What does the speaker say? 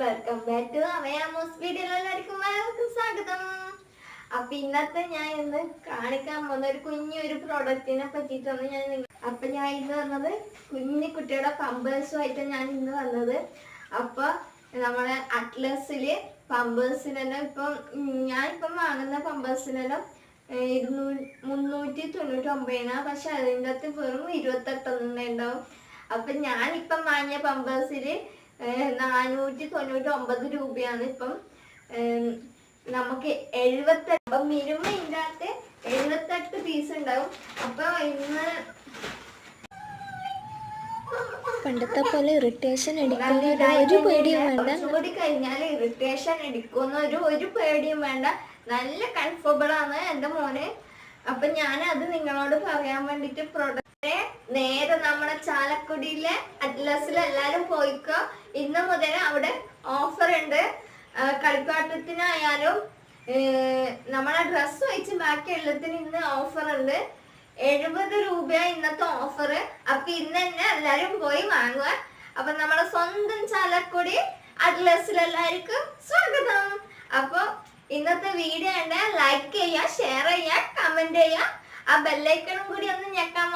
Welcome back to അമയാമോസ് വീഡിയോയിൽ എല്ലാവർക്കും സ്വാഗതം. അപ്പൊ ഇന്നത്തെ ഞാൻ ഇന്ന് കാണിക്കാൻ പോകുന്ന ഒരു കുഞ്ഞൊരു പ്രോഡക്റ്റിനെ പറ്റിയിട്ടാണ് ഞാൻ അപ്പൊ ഞാൻ ഇന്ന് വന്നത് കുഞ്ഞു കുട്ടിയുടെ പമ്പേഴ്സുമായിട്ട് ഞാൻ ഇന്ന് വന്നത്. അപ്പൊ നമ്മളെ അറ്റ്ലസിൽ പമ്പേഴ്സിനെല്ലാം ഇപ്പം ഇപ്പം വാങ്ങുന്ന പമ്പേഴ്സിനെല്ലാം ഇരുന്നൂ- മുന്നൂറ്റി തൊണ്ണൂറ്റി ഒമ്പതിനാണ് പക്ഷെ അതിന്റെ അകത്ത് വെറും ഇരുപത്തെട്ടൊന്നുണ്ടാവും അപ്പൊ ഞാൻ ഇപ്പം വാങ്ങിയ പമ്പേഴ്സിൽ നാനൂറ്റി തൊണ്ണൂറ്റി ഒമ്പത് രൂപയാണ് ഇപ്പം. നമുക്ക് എഴുപത്തെട്ട് അപ്പം മിനിമം ഇതിന്റെ അകത്ത് എഴുപത്തെട്ട് പീസ് ഉണ്ടാവും. അപ്പൊ ഇന്ന് പണ്ടത്തെ പോലെ ഇറിറ്റേഷൻ അടിക്കുന്ന ഒരു പേടിയും വേണ്ട. കുറച്ചുകൂടി കഴിഞ്ഞാൽ ഇറിറ്റേഷൻ എടുക്കുന്ന ഒരു ഒരു പേടിയും വേണ്ട. നല്ല കംഫർട്ടബിൾ ആണ് എന്റെ മോനെ. അപ്പൊ ഞാനത് അത് നിങ്ങളോട് പറയാൻ വേണ്ടിട്ട് പ്രൊഡക്റ്റ് നേരെ നമ്മുടെ ചാലക്കുടിയിലെ അറ്റ്ലസിൽ എല്ലാരും പോയിക്കോ. ഇന്ന് മുതൽ അവിടെ ഓഫർ ഉണ്ട്. കളിപ്പാട്ടത്തിനായാലും നമ്മളെ ഡ്രസ്സ് വെച്ച് ബാക്കി എല്ലാത്തിനും ഇന്ന് ഓഫർ ഉണ്ട്. എഴുപത് രൂപ ഇന്നത്തെ ഓഫർ അപ്പൊ ഇന്ന് തന്നെ എല്ലാരും പോയി വാങ്ങുക. അപ്പൊ നമ്മളെ സ്വന്തം ചാലക്കുടി അറ്റ്ലസിൽ എല്ലാവർക്കും സ്വാഗതം. അപ്പൊ ഇന്നത്തെ വീഡിയോ ഉണ്ട്. ലൈക്ക് ചെയ്യുക ഷെയർ ചെയ്യുക കമന്റ് ചെയ്യുക. ആ ബെല്ലൈക്കണും കൂടി ഒന്ന് ഞെക്കാൻ